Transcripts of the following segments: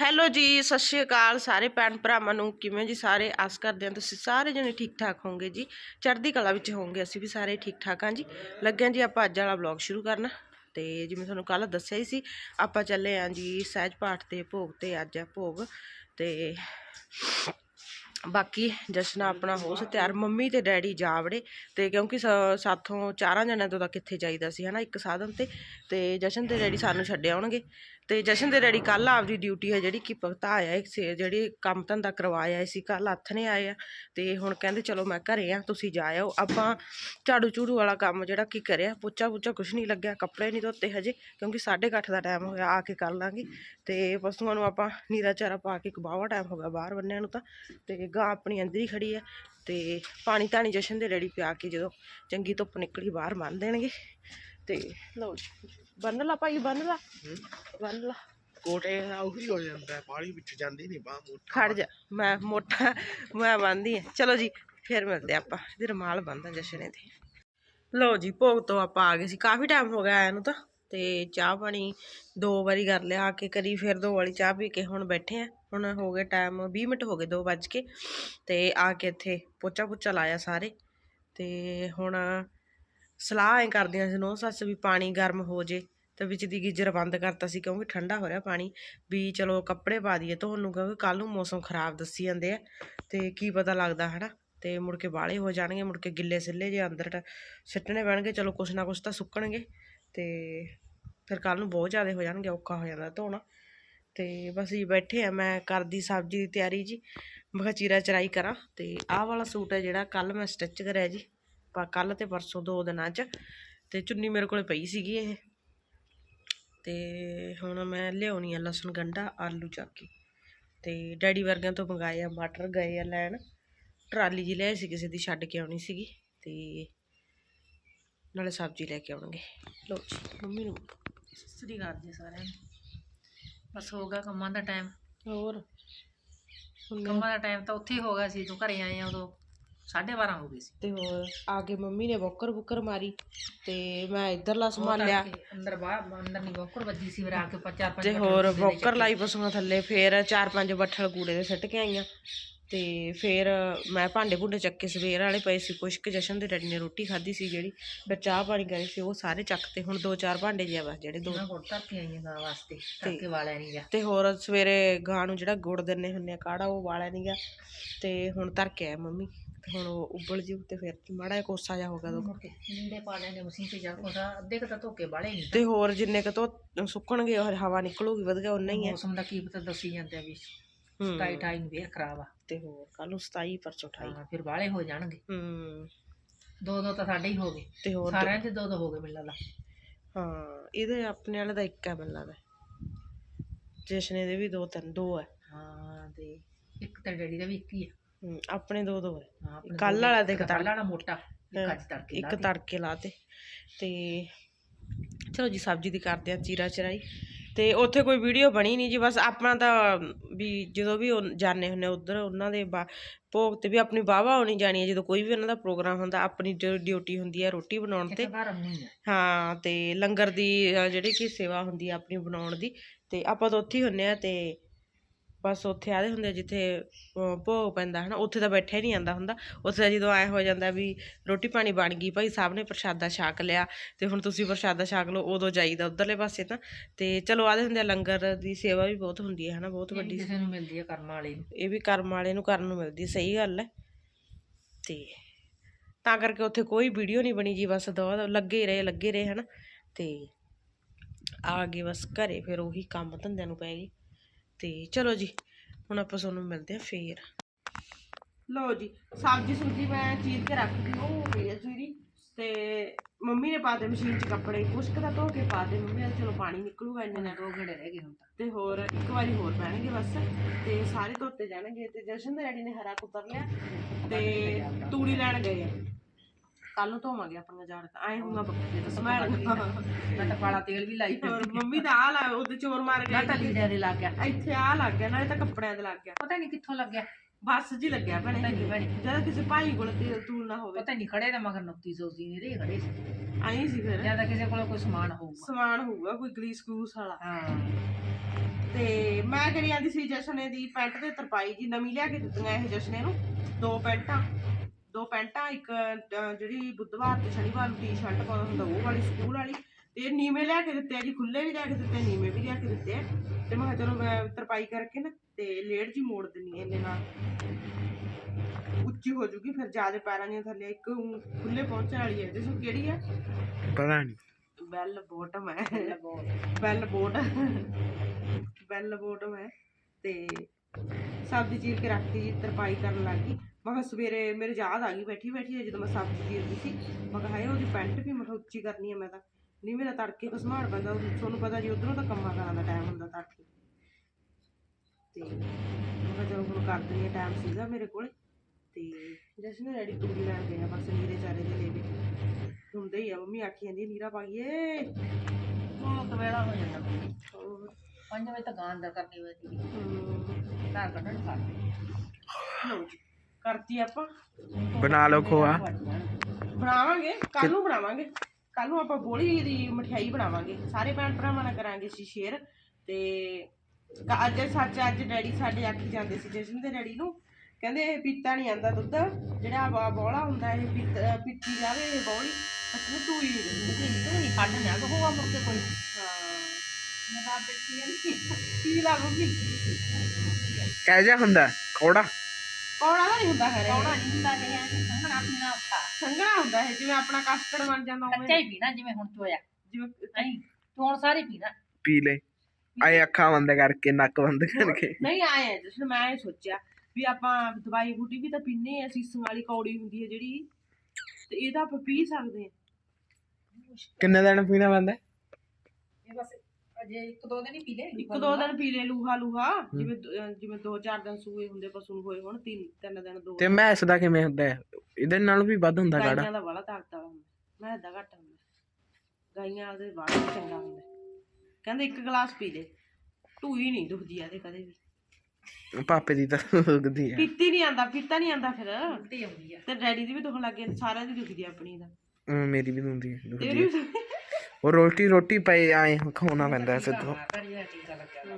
Hello ਜੀ, ਸਤਿ ਸ਼੍ਰੀ ਅਕਾਲ ਸਾਰੇ ਭੈਣ ਭਰਾਵਾਂ ਨੂੰ। ਕਿਵੇਂ ਜੀ ਸਾਰੇ? ਆਸ ਕਰਦੇ ਹਾਂ ਤੁਸੀਂ ਸਾਰੇ ਜਣੇ ਠੀਕ ਠਾਕ ਹੋਵੋਗੇ ਜੀ। ਚੜ੍ਹਦੀ ਕਲਾ ਵਿੱਚ ਹੋਵੋਗੇ, ਅਸੀਂ ਵੀ ਸਾਰੇ ਠੀਕ ਠਾਕ ਹਾਂ ਜੀ। ਲੱਗਿਆ ਜੀ ਆਪਾਂ ਅੱਜ ਵਾਲਾ ਵਲੌਗ ਸ਼ੁਰੂ ਕਰਨਾ। ਤੇ ਜਿਵੇਂ ਤੁਹਾਨੂੰ ਕੱਲ ਦੱਸਿਆ ਹੀ ਸੀ, ਆਪਾਂ ਚੱਲੇ ਆਂ ਜੀ ਸਹਿਜ ਪਾਠ ਤੇ ਭੋਗ ਤੇ ਅੱਜ ਹੈ ਭੋਗ। ਤੇ ਬਾਕੀ ਜਸ਼ਨ ਆਪਣਾ ਹੋ ਸ ਤਿਆਰ। ਮੰਮੀ ਤੇ ਡੈਡੀ ਜਾਵੜੇ ਤੇ ਕਿਉਂਕਿ ਸ- ਸਾਥੋਂ ਚਾਰਾਂ ਜਣਿਆਂ ਤੋਂ ਤਾਂ ਕਿੱਥੇ ਚਾਹੀਦਾ ਸੀ, ਹਨਾ, ਇੱਕ ਸਾਧਨ ਤੇ। ਤੇ ਜਸ਼ਨ ਤੇ ਡੈਡੀ ਸਾਨੂੰ ਛੱਡ ਆਉਣਗੇ। ਤੇ ਜਸ਼ਨ ਦੇ ਡੈਡੀ ਕੱਲ ਆਪਦੀ ਡਿਊਟੀ ਹੈ ਜਿਹੜੀ ਕਿ ਭਗਤਾ ਆਇਆ ਸੇ- ਜਿਹੜੀ ਕੰਮ ਧੰਦਾ ਕਰਵਾਇਆ ਸੀ ਕੱਲ ਹੱਥ ਨੇ ਆਏ ਆ ਤੇ ਹੁਣ ਕਹਿੰਦੇ ਚਲੋ ਮੈਂ ਘਰੇ ਆ, ਤੁਸੀਂ ਜਾ ਆਓ ਆਪਾਂ ਝਾੜੂ ਝੂੜੂ ਵਾਲਾ ਕੰਮ ਜਿਹੜਾ ਕੀ ਕਰਿਆ ਪੁੱਛਾ ਪੁੱਛਾ ਕੁਛ ਨਹੀਂ ਲੱਗਿਆ, ਕੱਪੜੇ ਨਹੀਂ ਧੋਤੇ ਹਜੇ, ਕਿਉਂਕਿ 8:30 ਦਾ ਟਾਈਮ ਹੋਇਆ, ਆ ਕੇ ਕਰ ਲਾਂਗੇ। ਤੇ ਪਸ਼ੂਆਂ ਨੂੰ ਆਪਾਂ ਨੀਰਾ ਚਾਰਾ ਪਾ ਕੇ ਇੱਕ ਟਾਈਮ ਹੋ ਗਿਆ ਬਾਹਰ ਬੰਨਿਆਂ ਨੂੰ ਤਾਂ। ਤੇ ਗਾਂ ਆਪਣੀ ਅੰਦਰ ਹੀ ਖੜੀ ਹੈ ਤੇ ਪਾਣੀ ਧਾਣੀ ਜਸ਼ਨ ਦੇ ਰੈਡੀ ਪਿਆ ਕੇ ਜਦੋਂ ਚੰਗੀ ਧੁੱਪ ਨਿਕਲੀ ਬਾਹਰ ਬੰਨ ਦੇਣਗੇ। ਤੇ ਲਓ ਜੀ। ਬੰਨ ਲਾ ਭਾਈ ਬੰਨ ਲਾ। ਬੰਨ ਲਾ। ਕੋਟੇ ਦਾ ਉਹੀ ਹੋ ਜਾਂਦਾ ਪਾਣੀ ਵਿੱਚ ਜਾਂਦੀ ਨਹੀਂ ਬਾਹ ਮੋਟਾ। ਖੜ ਜਾ ਮੈਂ ਮੋਟਾ ਮੈਂ ਬੰਨਦੀ ਹਾਂ ਚਲੋ ਜੀ ਫਿਰ ਮਿਲਦੇ ਆਪਾਂ ਇਹਦੇ ਰਮਾਲ ਬੰਨਦਾ ਜਸ਼ਨੇ ਤੇ ਲਓ ਜੀ ਭੋਗ ਤੋਂ ਆਪਾਂ ਆ ਗਏ ਸੀ ਕਾਫੀ ਟਾਈਮ ਹੋ ਗਿਆ ਆਇਆ ਨੂੰ ਤਾਂ। ਤੇ ਚਾਹ ਪਾਣੀ ਦੋ ਵਾਰੀ ਕਰ ਲਿਆ ਆ ਕੇ ਕਰੀ ਫਿਰ ਦੋ ਵਾਲੀ ਚਾਹ ਪੀ ਕੇ ਹੁਣ ਬੈਠੇ ਆ। ਹੁਣ ਹੋ ਗਏ ਟਾਈਮ 20 ਮਿੰਟ ਹੋ ਗਏ 2 ਵੱਜ ਕੇ। ਤੇ ਆ ਕੇ ਇੱਥੇ ਪੋਚਾ ਪੁੱਚਾ ਲਾਇਆ ਸਾਰੇ। ਤੇ ਹੁਣ ਸਲਾਹ ਐ ਕਰਦੀਆਂ ਸੀ ਨੋ ਸੱਸ ਵੀ ਪਾਣੀ ਗਰਮ ਹੋ ਜੇ ਤੇ ਵਿੱਚ ਦੀ ਗੀਜ਼ਰ ਬੰਦ ਕਰਤਾ ਸੀ ਕਿਉਂਕਿ ਠੰਡਾ ਹੋ ਰਿਹਾ ਪਾਣੀ, ਵੀ ਚਲੋ ਕੱਪੜੇ ਪਾ ਦਈਏ ਨੂੰ ਕਿਉਂਕਿ ਕੱਲ ਨੂੰ ਮੌਸਮ ਖਰਾਬ ਦੱਸੀ ਜਾਂਦੇ ਆ ਤੇ ਕੀ ਪਤਾ ਲੱਗਦਾ ਹਨਾ, ਤੇ ਮੁੜ ਕੇ ਬਾਲੇ ਹੋ ਜਾਣਗੇ, ਮੁੜ ਕੇ ਗਿੱਲੇ ਸਿੱਲੇ ਜੇ ਅੰਦਰ ਟ- ਸਿੱਟਣੇ ਪੈਣਗੇ, ਚਲੋ ਕੁਛ ਨਾ ਕੁਛ ਤਾਂ ਸੁੱਕਣਗੇ ਤੇ ਫਿਰ ਕੱਲ ਨੂੰ ਬਹੁਤ ਜ਼ਿਆਦਾ ਹੋ ਜਾਣਗੇ, ਔਖਾ ਹੋ ਜਾਂਦਾ ਧੋਣਾ। ਤੇ ਬਸ ਜੀ ਬੈਠੇ ਆ, ਮੈਂ ਕਰਦੀ ਸਬਜ਼ੀ ਦੀ ਤਿਆਰੀ ਜੀ, ਮੈਂ ਕਿਹਾ ਚੀਰਾ ਚਰਾਈ ਕਰਾਂ ਤੇ ਆਹ ਵਾਲਾ ਸੂਟ ਹੈ ਜਿਹੜਾ ਕੱਲ ਮੈਂ ਸਟਿਚ ਕਰਿਆ ਜੀ। ਪਰ ਕੱਲ ਤੇ ਪਰਸੋਂ ਦੋ ਦਿਨਾਂ 'ਚ ਤੇ ਚੁੰਨੀ ਮੇਰੇ ਕੋਲੇ ਪਈ ਸੀਗੀ ਇਹ। ਤੇ ਹੁਣ ਮੈਂ ਲਿਆਉਣੀ ਆ ਲਸਣ ਗੰਢਾ ਆਲੂ ਚੱਕ ਕੇ। ਤੇ ਡੈਡੀ ਵਰਗਿਆਂ ਤੋਂ ਮੰਗਾਏ ਆ ਮਟਰ ਗਏ ਆ ਲੈਣ। ਟਰਾਲੀ ਜੀ ਲਿਆਈ ਸੀ ਕਿਸੇ ਦੀ ਛੱਡ ਕੇ ਆਉਣੀ ਸੀਗੀ। ਤੇ ਨਾਲੇ ਸਬਜ਼ੀ ਲੈ ਕੇ ਆਉਣਗੇ। ਲੋ ਜੀ ਮੰਮੀ ਨੂੰ ਸ੍ਰੀ ਅਕਾਲ ਜੀ ਸਾਰਿਆਂ ਨੂੰ। ਬਸ ਹੋ ਗਿਆ ਕੰਮਾਂ ਦਾ ਟਾਈਮ ਹੋਰ? ਕੰਮਾਂ ਦਾ ਟਾਈਮ ਤਾਂ ਉੱਥੇ ਹੀ ਹੋ ਗਿਆ ਸੀ ਜਦੋਂ ਘਰੇ ਆਏ ਆ ਉਦੋਂ। 12:30 ਹੋ ਗਏ ਸੀ। ਤੇ ਹੋਰ ਆ ਕੇ ਮੰਮੀ ਨੇ ਬੋਕਰ ਬੁੱਕਰ ਮਾਰੀ ਤੇ ਮੈਂ ਇੱਧਰਲਾ ਸੰਭਾਲਿਆ। ਕਰਕੇ ਅੰਦਰ ਬਾਹਰ ਅੰਦਰ ਨਹੀਂ ਬੋਕਰ ਵੱਜੀ ਸੀ ਆ ਕੇ ਚਾਰ ਪੰਜ ਤੇ ਹੋਰ ਬੋਕਰ ਚੱਕੇ। ਲਾਈ ਪਸ਼ੂਆਂ ਥੱਲੇ ਫੇਰ ਚਾਰ ਪੰਜ ਬੱਠਲ ਕੂੜੇ ਦੇ ਸਿੱਟ ਕੇ ਆਈਆਂ। ਤੇ ਫੇਰ ਮੈਂ ਭਾਂਡੇ ਭੁੰਡੇ ਚੱਕੇ ਸਵੇਰ ਵਾਲੇ ਪਏ ਸੀ ਕੁਛ ਕੁ ਜਸ਼ਨ ਦੇ ਡੈਡੀ ਨੇ ਰੋਟੀ ਖਾਧੀ ਸੀ ਜਿਹੜੀ ਫਿਰ ਚਾਹ ਪਾਣੀ ਕਰੇ ਸੀ ਉਹ ਸਾਰੇ ਚੱਕਤੇ ਹੁਣ ਦੋ ਚਾਰ ਭਾਂਡੇ ਜਿਆ ਬਸ ਜਿਹੜੇ ਦੋ। ਕੋਲ ਧਰ ਕੇ ਆਈਆਂ ਗਾਂ ਵਾਸਤੇ ਧੱਕੇ ਵਾਲਿਆ ਨਹੀਂ ਗਿਆ। ਤੇ ਹੋਰ ਸਵੇਰੇ ਗਾਂ ਨੂੰ ਜਿਹੜਾ ਗੁੜ ਦਿੰਨੇ ਹੁੰਨੇ ਆ ਕਾੜਾ ਉਹ ਵਾਲਿਆ ਨੀ ਗਾ ਤੇ ਹੁਣ ਧਰ ਕੇ ਆਇਆ ਮੰਮੀ। ਤੇ ਹੁਣ ਉਹ ਉਬਲ ਜੂ ਤੇ ਫਿਰ ਮਾੜਾ ਜਿਹਾ ਕੋਸਾ ਜਾ ਹੋਗਾ ਦੋ ਮੁੜ ਕੇ ਲੀੜੇ ਪਾ ਲੈਣੇ ਮਸ਼ੀਨ ਤੇ ਜਾ ਕੋਸਾ ਅੱਧੇ ਕੁ ਤਾਂ ਧੋਕੇ ਵਾਲੇ ਨਹੀਂ ਤੇ ਹੋਰ ਜਿੰਨੇ ਕ ਤੋਂ ਸੁੱਕਣਗੇ ਉਹ ਹਵਾ ਨਿਕਲੂਗੀ ਵਧੀਆ ਉਨਾ ਹੀ ਹੈ। ਮੌਸਮ ਦਾ ਕੀ ਪਤਾ ਦੱਸੀ ਜਾਂਦੇ ਆ ਵੀ ਹੂੰ। ਟਾਈ ਟਾਈ ਨੂੰ ਵੇਖ ਖਰਾਬ ਆ। ਤੇ ਹੋਰ ਕੱਲ ਨੂੰ 27 ਪਰਸੋਂ 28 ਹਾਂ, ਫਿਰ ਵਾਲੇ ਹੋ ਜਾਣਗੇ। ਹੂੰ। ਦੋ ਦੋ ਤਾਂ ਸਾਡੇ ਹੀ ਹੋ ਗਏ। ਤੇ ਹੋਰ ਸਾਰਿਆਂ ਦੇ ਦੋ ਦੋ ਹੋ ਗਏ ਮੈਨੂੰ ਲੱਗਦਾ। ਹਾਂ ਇਹਦੇ ਆਪਣੇ ਵਾਲੇ ਦਾ ਇੱਕ ਹੈ ਮੈਨੂੰ ਲੱਗਦਾ। ਜਸ਼ਨੇ ਦੇ ਵੀ ਦੋ ਤਿੰਨ ਦੋ ਹੈ। ਹਾਂ ਤੇ ਇੱਕ ਤਾਂ ਡੈਡੀ ਦਾ ਵੀ ਇੱਕ ਹੀ ਆ। ਹੂੰ, ਆਪਣੇ ਦੋ ਦੋ ਹੈ। ਹਾਂ, ਆਪਣੇ ਕੱਲ੍ਹ ਦੋ- ਵਾਲਾ ਤੇ ਇੱਕ ਕੱਲ੍ਹ ਵਾਲਾ ਮੋਟਾ ਇੱਕ ਅੱਜ ਤੜਕੇ ਇੱਕ ਲਾਤੇ। ਤੜਕੇ ਲਾਤੇ ਤੇ ਚਲੋ ਜੀ ਸਬਜ਼ੀ ਦੀ ਕਰਦੇ ਆ ਚੀਰਾ ਚਰਾਈ। ਤੇ ਉੱਥੇ ਕੋਈ ਵੀਡੀਓ ਬਣੀ ਨਹੀਂ ਜੀ ਬਸ ਆਪਣਾ ਤਾਂ ਵੀ ਜਦੋਂ ਵੀ ਉਹ ਜਾਂਦੇ ਹੁੰਨੇ ਉਧਰ ਉਹਨਾਂ ਦੇ ਬਾ- ਭੋਗ ਤੇ ਵੀ ਆਪਣੀ ਵਾਹਵਾ ਹੋਣੀ ਜਾਣੀ ਹੈ। ਜਦੋਂ ਕੋਈ ਵੀ ਉਹਨਾਂ ਦਾ ਪ੍ਰੋਗਰਾਮ ਹੁੰਦਾ ਆਪਣੀ ਡਿਊਟੀ ਹੁੰਦੀ ਹੈ ਰੋਟੀ ਬਣਾਉਣ ਤੇ। ਹੈ ਹਾਂ ਤੇ ਲੰਗਰ ਦੀ ਅ, ਜਿਹੜੀ ਕਿ ਸੇਵਾ ਹੁੰਦੀ ਆ ਆਪਣੀ ਬਣਾਉਣ ਦੀ। ਤੇ ਆਪਾਂ ਤਾਂ ਉੱਥੇ ਹੀ ਹੁੰਨੇ ਆ ਤੇ ਬਸ ਉੱਥੇ ਆਦੇ ਹੁੰਦੇ ਆ ਜਿੱਥੇ ਭੋਗ ਪੈਂਦਾ ਹਨਾ ਉੱਥੇ ਤਾਂ ਬੈਠਿਆ ਨਹੀਂ ਜਾਂਦਾ ਹੁੰਦਾ। ਉੱਥੇ ਜਦੋਂ ਐ ਹੋ ਜਾਂਦਾ ਵੀ ਰੋਟੀ ਪਾਣੀ ਬਣ ਗਈ ਭਾਈ ਸਾਹਿਬ ਨੇ ਪ੍ਰਸ਼ਾਦਾ ਛਕ ਲਿਆ ਤੇ ਹੁਣ ਤੁਸੀਂ ਪ੍ਰਸ਼ਾਦਾ ਛਕ ਲਓ ਉਦੋਂ ਜਾਈਦਾ ਉਧਰਲੇ ਪਾਸੇ ਤਾਂ। ਤੇ ਚਲੋ ਆਦੇ ਹੁੰਦੇ ਆ ਲੰਗਰ ਦੀ ਸੇਵਾ ਵੀ ਬਹੁਤ ਹੁੰਦੀ ਹੈ ਹਨਾ ਬਹੁਤ ਵੱਡੀ ਕਿਸੇ ਨੂੰ ਮਿਲਦੀ ਹੈ ਕਰਮ ਵਾਲੇ ਨੂੰ। ਇਹ ਵੀ ਕਰਮ ਵਾਲੇ ਨੂੰ ਕਰਨ ਨੂੰ ਮਿਲਦੀ ਸਹੀ ਗੱਲ ਹੈ ਤੇ ਤਾਂ ਕਰਕੇ ਉੱਥੇ ਕੋਈ ਵੀਡੀਓ ਨਹੀਂ ਬਣੀ ਜੀ ਬਸ ਦਵ ਲੱਗੇ ਹੀ ਰਹੇ ਲੱਗੇ ਰਹੇ ਹਨਾ। ਤੇ ਆ ਗਏ ਬਸ ਘਰੇ ਫਿਰ ਉਹੀ ਕੰਮ ਧੰਦਿਆਂ ਨੂੰ ਪੈ ਗਏ। ਤੇ ਚਲੋ ਜੀ ਹੁਣ ਆਪਾਂ ਤੁਹਾਨੂੰ ਮਿਲਦੇ ਆ ਫੇਰ। ਲਓ ਜੀ ਸਬਜ਼ੀ ਸੁਬਜ਼ੀ ਮੈਂ ਚੀਰ ਕੇ ਰੱਖਦੀ ਉਹ ਆ ਸਵੇਰੀ ਤੇ ਮੰਮੀ ਨੇ ਪਾਤੇ ਮਸ਼ੀਨ 'ਚ ਕੱਪੜੇ ਕੁਛ ਕੁ ਤਾਂ ਧੋ ਕੇ ਪਾਤੇ ਮੰਮੀ ਨੇ ਚਲੋ ਪਾਣੀ ਨਿਕਲੂਗਾ ਇੰਨੇ ਨਾਲ। ਦੋ ਘੜੇ ਰਹਿ ਗਏ ਹੁਣ ਤਾਂ। ਤੇ ਹੋਰ ਇੱਕ ਵਾਰੀ ਹੋਰ ਪੈਣਗੇ ਬਸ ਤੇ ਸਾਰੇ ਧੋਤੇ ਜਾਣਗੇ ਤੇ ਜਸ਼ਨ ਦੇ ਡੈਡੀ ਨੇ ਹਰਾ ਕੁਤਰ ਲਿਆ ਤੇ ਤੂੜੀ ਲੈਣ ਗਏ ਆ। ਕੱਲ ਨੂੰ ਧੋਵਾਂਗੇ ਆਪਣੀਆਂ ਜਾੜ ਤਾਂ। ਐ ਹੁੰਗਾ ਬੱਕਰੀ ਦਾ ਸਮੈਲ ਮੈਂ ਤਾਂ ਕਾਲਾ ਤੇਲ ਵੀ ਲਾਈ ਹੋਰ ਮੰਮੀ ਦਾ ਆ ਲਾ ਉਹਦੇ ਚੋਰ ਮਾਰ ਮੈਂ ਤਾਂ ਲੀੜਿਆਂ ਦੇ ਲੱਗ ਗਿਆ। ਇੱਥੇ ਆ ਲੱਗ ਗਿਆ ਨਾਲੇ ਤਾਂ ਕੱਪੜਿਆਂ ਦੇ ਲੱਗ ਗਿਆ। ਪਤਾ ਨਹੀਂ ਕਿੱਥੋਂ ਲੱਗਿਆ। ਬਸ ਜੀ ਲੱਗਿਆ ਭੈਣੇ। ਨਹੀਂ ਭੈਣੇ। ਜਦ ਕਿਸੇ ਭਾਈ ਕੋਲ ਤੇਲ ਤੂਲ ਨਾ ਹੋਵੇ। ਪਤਾ ਨਹੀਂ ਖੜੇ ਦਾ ਮਗਰ 2900 ਸੀ ਇਹਦੇ ਖੜੇ ਸੀ। ਆਈ ਸੀ ਫਿਰ। ਜਾਂ ਤਾਂ ਕਿਸੇ ਕੋਲ ਕੋਈ ਸਮਾਨ ਹੋਊਗਾ। ਸਮਾਨ ਹੋਊਗਾ ਕੋਈ ਗਰੀਸ ਗਰੂਸ ਵਾਲਾ। ਹਾਂ। ਤੇ ਮੈਂ ਕਰੀ ਜਾਂਦੀ ਸੀ ਜਸ਼ਨੇ ਦੀ ਪੈਂਟ ਤੇ ਤਰਪਾਈ ਜੀ ਨਵੀਂ ਲਿਆ ਕੇ ਦਿੱਤੀਆਂ ਇਹ ਜਸ਼ਨੇ ਨੂੰ। ਦੋ ਪੈਂਟਾਂ। ਦੋ ਪੈਂਟਾਂ ਇੱਕ ਜਿਹੜੀ ਬੁੱਧਵਾਰ ਤੇ ਸ਼ਨੀਵਾਰ ਨੂੰ ਟੀ-ਸ਼ਰਟ ਪਾਉਂਦਾ ਹੁੰਦਾ ਉਹ ਵਾਲੀ ਸਕੂਲ ਵਾਲੀ। ਤੇ ਨੀਵੇਂ ਲਿਆ ਕੇ ਦਿੱਤੇ ਆ ਜੀ ਖੁੱਲੇ ਵੀ ਲਿਆ ਕੇ ਦਿੱਤੇ ਨੀਵੇਂ ਵੀ ਲਿਆ ਕੇ ਦਿੱਤੇ ਤੇ ਮੈਂ ਚਲੋ ਮੈਂ ਤਰਪਾਈ ਕਰਕੇ ਨਾ ਤੇ ਲੇਟ ਜੀ ਮੋੜ ਦਿੰਨੀ ਇਹਦੇ ਨਾਲ। ਉੱਚੀ ਹੋ ਜੂਗੀ ਫਿਰ ਜ਼ਿਆਦਾ ਪੈਰਾਂ ਦੀਆਂ ਥੱਲੇ ਇੱਕ ਖੁੱਲੇ ਪਹੁੰਚਣ ਵਾਲੀ ਹੈ। ਜਿਸ ਕਿਹੜੀ ਹੈ? ਪਤਾ ਨਹੀਂ। ਬੈਲ ਬੋਟਮ ਹੈ। ਬੈਲ ਬੋਟ। ਬੈਲ ਬੋਟਮ ਹੈ। ਤੇ ਸਬਜ਼ੀ ਚੀਰ ਕੇ ਰੱਖਤੀ ਜੀ ਤਰਪਾਈ ਕਰਨ ਲੱਗ ਗਈ। ਮੈਂ ਕਿਹਾ ਸਵੇਰੇ ਮੇਰੇ ਯਾਦ ਆ ਗਈ ਬੈਠੀ ਬੈਠੀ ਜਦੋਂ ਮੈਂ ਸਬਜ਼ੀ ਚੀਰਦੀ ਸੀ। ਮੈਂ ਕਿਹਾ ਹਾਏ ਉਹਦੀ ਪੈਂਟ ਵੀ ਮੈਂ ਉੱਚੀ ਕਰਨੀ ਹੈ ਮੈਂ ਤਾਂ। ਨਹੀਂ ਮੇਰਾ ਤੜਕੇ ਕਸਮਾੜ ਉਹ ਤੁਹਾਨੂੰ ਪਤਾ ਜੀ ਉਧਰੋਂ ਤਾਂ ਕੰਮਾਂ ਕਰਾਂ ਦਾ ਟਾਈਮ ਹੁੰਦਾ ਤੜਕੇ। ਤੇ ਮੈਂ ਕਿਹਾ ਚਲੋ ਹੁਣ ਕਰ ਦਿੰਦੀ ਟਾਈਮ ਸੀਗਾ ਮੇਰੇ ਕੋਲ। ਤੇ ਜਸ਼ਨ ਰੈਡੀ ਤੂੜੀ ਲੈਣ ਗਏ ਆ ਬਸ ਨੀਰੇ ਚਾਰੇ ਦੇ ਲੈ ਵੀ ਹੁੰਦੇ ਹੀ ਆ ਮੰਮੀ ਆਖੀ ਜਾਂਦੀ ਨੀਰਾ ਪਾਈਏ। ਉਹ ਕਵੇਲਾ ਹੋ ਜਾਂਦਾ। ਹੋਰ, 5 ਵਜੇ ਤੱਕ ਅੰਦਰ ਕਰਨੀ ਹੋਈ ਹਮ, ਘਰ ਕੱਢਣ ਲਓ ਜੀ ਕਰਤੀ ਆਪਾਂ। ਬਣਾ ਲਓ ਖੋਆ। ਬਣਾਵਾਂਗੇ ਕੱਲ ਨੂੰ ਬਣਾਵਾਂਗੇ। ਕੱਲ ਨੂੰ ਆਪਾਂ ਬੋਲੀ ਦੀ ਮਠਿਆਈ ਬਣਾਵਾਂਗੇ। ਸਾਰੇ ਭੈਣ ਭਰਾਵਾਂ ਨਾਲ ਕਰਾਂਗੇ ਅਸੀਂ ਸ਼ੇਅਰ ਤੇ ਕ- ਅੱਜ ਸੱਚ ਅੱਜ ਡੈਡੀ ਸਾਡੇ ਆਖੀ ਜਾਂਦੇ ਸੀ ਜਸ਼ਨ ਦੇ ਡੈਡੀ ਨੂੰ। ਕਹਿੰਦੇ ਇਹ ਪੀਤਾ ਨਹੀਂ ਆਂਦਾ ਦੁੱਧ। ਜਿਹੜਾ ਬੋਲਾ ਹੁੰਦਾ ਇਹ ਪੀਤ- ਜਾਵੇ ਇਹ ਬੋਲੀ। ਅਸਲ ਤੂੰ ਹੀ ਤੂੰ ਹੀ ਕੱਢ ਨਾ ਹੋਆ ਮੁੜ ਕੇ ਕੋਈ। ਹਾਂ। ਮੈਂ ਤਾਂ ਬੈਠੀ ਆ ਪੀ ਲਾ ਮੰਮੀ ਕਹਿ ਜਾ ਹੁੰਦਾ ਖੋੜਾ ਕੌੜਾ? ਤਾਂ ਨਹੀਂ ਹੁੰਦਾ ਖਰੇ। ਕੌੜਾ ਨਹੀਂ ਹੁੰਦਾ ਇਹ ਹੈ ਸੰਗਣਾ ਪੀਣਾ ਔਖਾ। ਸੰਘਣਾ ਹੁੰਦਾ ਇਹ ਜਿਵੇਂ ਆਪਣਾ ਕਸਟਰਡ ਬਣ ਜਾਂਦਾ ਕੱਚਾ ਉਵੇਂ ਹੀ ਪੀਣਾ ਜਿਵੇਂ ਹੁਣ ਚੋਇਆ ਜਿਵੇਂ ਨਹੀਂ ਤੂੰ ਹੁਣ ਸਾਰੇ ਪੀਣਾ ਪੀ ਲੈ। ਆਏ ਅੱਖਾਂ ਬੰਦ ਕਰਕੇ ਨੱਕ ਬੰਦ ਕਰਕੇ। ਨਹੀਂ ਆਏ ਆ ਜਸ਼ਨ ਮੈਂ ਇਹ ਸੋਚਿਆ ਵੀ ਆਪਾਂ ਦਵਾਈ ਬੂਟੀ ਵੀ ਤਾਂ ਪੀਨੇ ਆ ਸੀਸਮ ਵਾਲੀ ਕੌੜੀ ਹੁੰਦੀ ਹੈ ਜਿਹੜੀ। ਤੇ ਇਹ ਤਾਂ ਆਪਾਂ ਪੀ ਸਕਦੇ ਆ। ਕਿੰਨੇ ਦਿਨ ਪੀਣਾ ਬੰਦਾ ਇਹ ਬਸ ਅਜੇ ਇੱਕ ਦੋ ਦਿਨ ਹੀ ਪੀ ਲੈ ਇੱਕ ਦੋ ਦਿਨ ਪੀ ਲੈ ਲੂਹਾ ਲੂਹਾ ਜਿਵੇਂ ਦ- ਅਹ ਜਿਵੇਂ ਦੋ ਚਾਰ ਦਿਨ ਸੂਏ ਹੁੰਦੇ ਪਸ਼ੂ ਨੂੰ ਹੋਏ ਹੁਣ ਤਿੰਨ ਤਿੰਨ ਦਿਨ ਦੋ ਤੇ ਮੈਸ ਦਾ ਕਿਵੇਂ ਹੁੰਦਾ ਹੈ? ਇਹਦੇ ਨਾਲ ਵੀ ਵੱਧ ਹੁੰਦਾ ਗਾੜਾ? ਗਾਈਆਂ ਦਾ ਵਾਲਾ ਤਾਕਤ ਵਾਲਾ ਹੁੰਦਾ। ਮੈਂ ਦਾ ਘੱਟ ਹੁੰਦਾ। ਗਾਈਆਂ ਦੇ ਵਾਲਾ ਚੰਗਾ ਹੁੰਦਾ। ਕਹਿੰਦੇ ਇੱਕ ਗਲਾਸ ਪੀ ਲੈ। ਢੂਈ ਨਹੀਂ ਦੁਖਦੀ ਇਹਦੇ ਕਦੇ ਵੀ। ਪਾਪੇ ਦੀ ਤਾਂ ਦੁਖਦੀ ਹੈ ਪੀਤੀ ਨਹੀਂ ਆਂਦਾ ਪੀਤਾ ਨਹੀਂ ਆਂਦਾ ਫਿਰ। ਆਉਂਦੀ ਆ। ਤੇ ਡੈਡੀ ਦੀ ਵੀ ਦੁਖਣ ਲੱਗ ਗਈ ਸਾਰਿਆਂ ਦੀ ਦੁਖਦੀ ਆ ਆਪਣੀ ਦਾ ਅਮ ਮੇਰੀ ਵੀ ਦੁਖਦੀ ਹੈ ਦੁਖਦੀ ਤੇਰੀ ਹੈ। ਵੀ ਦੁਖਦੀ ਉਹ ਰੋਟੀ ਰੋਟੀ ਪਏ ਆਏ ਖਾਣਾ ਪੈਂਦਾ ਸਿੱਧੂ। ਟੀਕਾ ਲੱਗਿਆ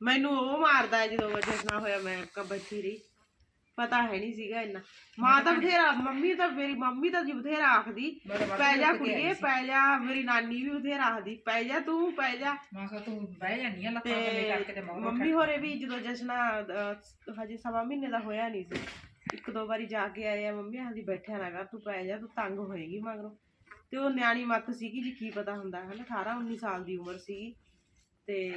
ਮੈਨੂੰ ਉਹ ਮਾਰਦਾ ਹੈ ਜਦੋਂ ਵਜਸ ਨਾ ਹੋਇਆ ਮੈਂ ਕ ਬੈਠੀ ਰਹੀ ਪਤਾ ਹੈ ਨਹੀਂ ਸੀਗਾ ਇੰਨਾ। ਮਾਂ ਤਾਂ ਬਥੇਰਾ ਮੰਮੀ ਤਾਂ ਮੇਰੀ ਮੰਮੀ ਤਾਂ ਜੀ ਬਥੇਰਾ ਆਖਦੀ ਪੈ ਜਾ ਕੁੜੀਏ ਪੈ ਜਾ ਮੇਰੀ ਨਾਨੀ ਵੀ ਬਥੇਰਾ ਆਖਦੀ ਪੈ ਜਾ ਤੂੰ ਪੈ ਜਾ। ਮੈਂ ਕਿਹਾ ਤੂੰ ਬਹਿ ਜਾਨੀ ਆ ਲੱਤਾਂ ਥੱਲੇ ਕਰਕੇ ਤੇ ਤੇ ਮਗਰੋਂ ਮੰਮੀ ਹੋਰੇ ਵੀ ਜਦੋਂ ਜਸ਼ਨਾ ਅਹ, ਹਜੇ ਸਵਾ ਮਹੀਨੇ ਦਾ ਹੋਇਆ ਨਹੀਂ ਸੀ। ਇੱਕ ਦੋ ਵਾਰੀ ਜਾ ਕੇ ਆਏ ਆ ਮੰਮੀ ਆਖਦੀ ਬੈਠਿਆ ਨਾ ਕਰ ਤੂੰ ਪੈ ਜਾ ਤੂੰ ਤੰਗ ਹੋਏਗੀ ਮਗਰੋਂ। ਤੇ ਉਹ ਨਿਆਣੀ ਮੱਤ ਸੀਗੀ ਜੀ ਕੀ ਪਤਾ ਹੁੰਦਾ ਹੈ ਨਾ 18 19 ਸਾਲ ਦੀ ਉਮਰ ਸੀਗੀ। ਤੇ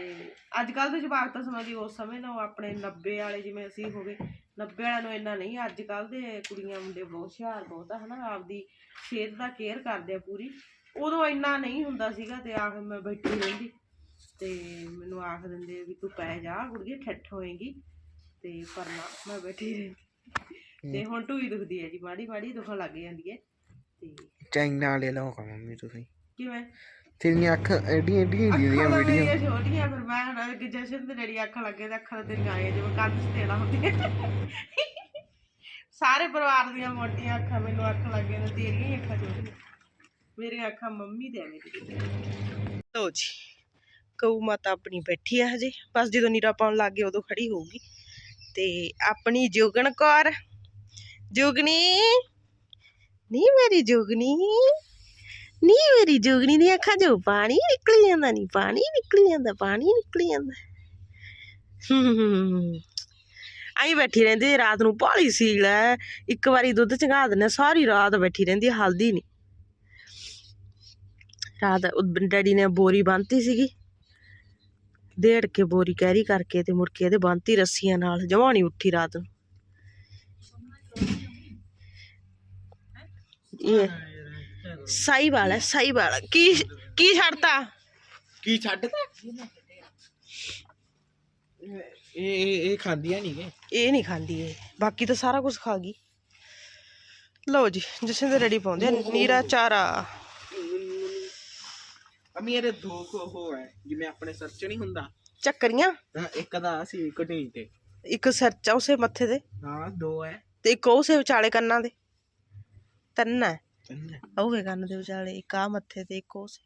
ਅੱਜ ਕੱਲ ਦੇ ਜਵਾਕ ਤਾਂ ਸਮਝਦੀ ਉਸ ਸਮੇਂ ਨਾ ਉਹ ਆਪਣੇ 90 ਵਾਲੇ ਜਿਵੇਂ ਅਸੀਂ ਹੋ ਗਏ 90 ਵਾਲਿਆਂ ਨੂੰ ਇੰਨਾ ਨਹੀਂ ਅੱਜ ਕੱਲ ਦੇ ਕੁੜੀਆਂ ਮੁੰਡੇ ਬਹੁਤ ਹੁਸ਼ਿਆਰ ਬਹੁਤ ਆ ਹਨਾ ਆਪਦੀ ਸਿਹਤ ਦਾ ਕੇਅਰ ਕਰਦੇ ਆ ਪੂਰੀ। ਉਦੋਂ ਇੰਨਾ ਨਹੀਂ ਹੁੰਦਾ ਸੀਗਾ ਤੇ ਆਖ ਮੈਂ ਬੈਠੀ ਰਹਿੰਦੀ। ਤੇ ਮੈਨੂੰ ਆਖ ਦਿੰਦੇ ਵੀ ਤੂੰ ਪੈ ਜਾ ਕੁੜੀਏ ਠੱਠ ਹੋਏਗੀ। ਤੇ ਪਰ ਨਾ ਮੈਂ ਬੈਠੀ ਰਹਿੰਦੀ। ਤੇ ਹੁਣ ਢੂਈ ਦੁਖਦੀ ਹੈ ਜੀ ਮਾੜੀ ਮਾੜੀ ਦੁਖਣ ਲੱਗ ਜਾਂਦੀ ਹੈ। ਤੇ ਚਾਈਨਾ ਵਾਲੇ ਲੋਕ ਆ ਮੰਮੀ ਤੁਸੀਂ। ਕਿਵੇਂ? ਤੇਰੀਆਂ ਅੱਖ ਐਡੀਆਂ ਐਡੀਆਂ ਦੀਆਂ ਅੱਖਾਂ ਤਾਂ ਵੀਡੀਓ ਛੋਟੀਆਂ ਫਿਰ ਮੈਂ ਹੁਣ ਅੱਗੇ ਜਸ਼ਨ ਦੇ ਡੈਡੀ ਅੱਖਾਂ ਲੱਗੇ ਤੇ ਅੱਖਾਂ ਤਾਂ ਆਏ ਜਿਵੇਂ ਕੰਧ ਸਟੇਲਾ ਹੁੰਦੀਆਂ। ਸਾਰੇ ਪਰਿਵਾਰ ਦੀਆਂ ਮੋਟੀਆਂ ਅੱਖਾਂ ਮੈਨੂੰ ਅੱਖ ਲੱਗੇ ਨੇ ਤੇਰੀਆਂ ਹੀ ਅੱਖਾਂ ਛੋਟੀਆਂ। ਮੇਰੀਆਂ ਅੱਖਾਂ ਮੰਮੀ ਤੇ ਆ ਮੇਰੀ ਲੋ ਜੀ ਕਊ ਮਾਤਾ ਆਪਣੀ ਬੈਠੀ ਆ ਹਜੇ। ਬਸ ਜਦੋਂ ਨੀਰਾ ਪਾਉਣ ਲੱਗ ਗਏ ਉਦੋਂ ਖੜੀ ਹੋਊਗੀ। ਤੇ ਆਪਣੀ ਜੋਗਣ ਕੌਰ ਜੋਗਣੀ। ਨੀ ਮੇਰੀ ਜੁਗਨੀ। ਨੀ ਮੇਰੀ ਜੁਗਨੀ ਦੀਆਂ ਅੱਖਾਂ 'ਚੋਂ ਪਾਣੀ ਨਿਕਲੀ ਜਾਂਦਾ ਨਹੀਂ ਪਾਣੀ ਨਿਕਲੀ ਜਾਂਦਾ, ਪਾਣੀ ਨਿਕਲੀ ਜਾਂਦਾ। ਹੂੰ। ਆਈ ਬੈਠੀ ਰਹਿੰਦੀ ਰਾਤ ਨੂੰ ਭਾਲੀ ਸੀਲ ਹੈ ਇੱਕ ਵਾਰੀ ਦੁੱਧ ਚੰਗਾ ਦਿੰਦੇ ਸਾਰੀ ਰਾਤ ਬੈਠੀ ਰਹਿੰਦੀ ਹਲਦੀ ਨਹੀਂ ਰਾਤ ਡੈਡੀ ਨੇ ਬੋਰੀ ਬੰਨਤੀ ਸੀਗੀ। ਦੇੜ ਕੇ ਬੋਰੀ ਕੈਰੀ ਕਰਕੇ ਤੇ ਮੁੜ ਕੇ ਇਹਦੇ ਬੰਨਤੀ ਰੱਸੀਆਂ ਨਾਲ, ਜਮਾਂ ਨਹੀਂ ਉੱਠੀ ਰਾਤ ਨੂੰ। ਇਹ। ਸਾਈ ਵਾਲਾ ਸਾਈ ਵਾਲਾ। ਕੀ ਕੀ ਛੱਡਤਾ? ਕੀ ਛੱਡਦਾ ਇਹ ਇਹ ਇਹ ਖਾਂਦੀਆਂ ਨਹੀਂ ਇਹ ਨਹੀਂ ਖਾਂਦੀ ਇਹ। ਬਾਕੀ ਤਾਂ ਸਾਰਾ ਕੁਝ ਖਾ ਗਈ। ਲਓ ਜੀ ਜਸ਼ਨ ਦੇ ਰੈਡੀ ਪਾਉਂਦੇ ਆ। ਨੀਰਾ ਚਾਰਾ। ਅਮੀ ਇਹਦੇ ਦੋ ਕੋ ਹੋ ਹੈ ਜਿਵੇਂ ਆਪਣੇ ਸਿਰ ਚ ਨਹੀਂ ਹੁੰਦਾ। ਚੱਕਰੀਆਂ? ਹਾਂ, ਇੱਕ ਦਾ ਸੀ ਕਟਿੰਗ ਤੇ। ਇੱਕ ਸਿਰ ਚ ਉਸੇ ਮੱਥੇ ਤੇ? ਹਾਂ ਦੋ ਹੈ। ਤੇ ਇੱਕ ਉਸੇ ਵਿਚਾਲੇ ਕੰਨਾਂ ਦੇ ਤਿੰਨ ਹੈ। ਉਹੇ ਕੰਨ ਦੇ ਵਿਚਾਲੇ ਇੱਕ ਆ ਮੱਥੇ ਤੇ ਇੱਕ ਉਸੇ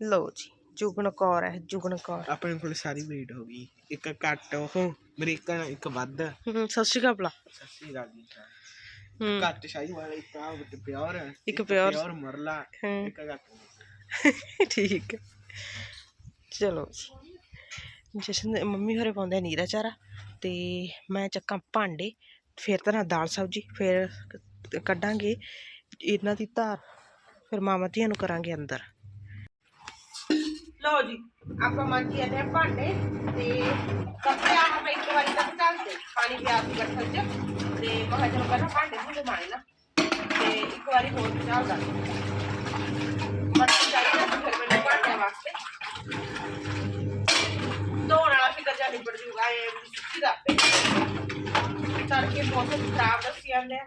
ਲਓ ਜੀ ਜੁਗਨ ਕੌਰ ਹੈ ਜੁਗਨ ਕੌਰ। ਆਪਣੇ ਕੋਲ ਸਾਰੀ ਵੇਟ ਹੋ ਗਈ। ਇੱਕ ਘੱਟ ਉਹ ਅਮਰੀਕਨ ਇੱਕ ਵੱਧ। ਹੂੰ ਸਤਿ ਸ਼੍ਰੀ ਅਕਾਲ ਭਲਾ। ਸੱਸੀ ਨਹੀਂ ਹੂੰ। ਘੱਟ ਸ਼ਾਹੀ ਵਾਲਾ ਇੱਕ ਆ ਇੱਕ ਪਿਓਰ। ਇੱਕ pure। ਪਿਓਰ। ਮਰਲਾ ਹੂੰ। ਇੱਕ ਘੱਟ ਠੀਕ ਹੈ। ਚਲੋ ਜੀ। ਜਸ਼ਨ ਦੇ ਮੰਮੀ ਹੋਰੇ ਪਾਉਂਦੇ ਆ ਨੀਰਾ ਚਾਰਾ ਤੇ ਮੈਂ ਚੱਕਾਂ ਭਾਂਡੇ ਫਿਰ ਤਰ੍ਹਾਂ ਦਾਲ ਸਬਜੀ ਫਿਰ ਕੱਢਾਂਗੇ, ਇਹਨਾਂ ਦੀ ਧਾਰ, ਫਿਰ ਮਾਮਾ ਧੀਆਂ ਨੂੰ ਕਰਾਂਗੇ ਅੰਦਰ। ਲਓ ਜੀ, ਆਪਾਂ ਮਾਂਜੀ ਜਾਂਦੇ ਆ ਭਾਂਡੇ ਤੇ ਕੱਪੜੇ ਆਪਾਂ ਇੱਕ ਵਾਰੀ ਤੱਕ ਚੱਲਦੇ। ਪਾਣੀ ਪਿਆ ਸੀ ਬੱਠਲ 'ਚ ਤੇ ਮੈਂ ਕਿਹਾ ਚਲੋ ਪਹਿਲਾਂ ਭਾਂਡੇ ਧੁੰਦੇ ਮਾਰੇ ਨਾ ਤੇ ਇੱਕ ਵਾਰੀ ਹੋਰ ਚੱਲਦਾ ਮੱਛੀ ਚਾਹੀਦਾ ਸੀ ਫਿਰ ਮੈਨੂੰ ਭਾਂਡਿਆਂ ਵਾਸਤੇ। ਧੋਣ ਵਾਲਾ ਫਿਕਰ ਜਾਂ ਨਿਬੜ ਜੂਗਾ, ਇਹ ਸੁੱਕੀ ਦਾ ਤੜਕੇ ਮੌਸਮ ਖਰਾਬ ਦੱਸੀ ਜਾਂਦੇ ਆ।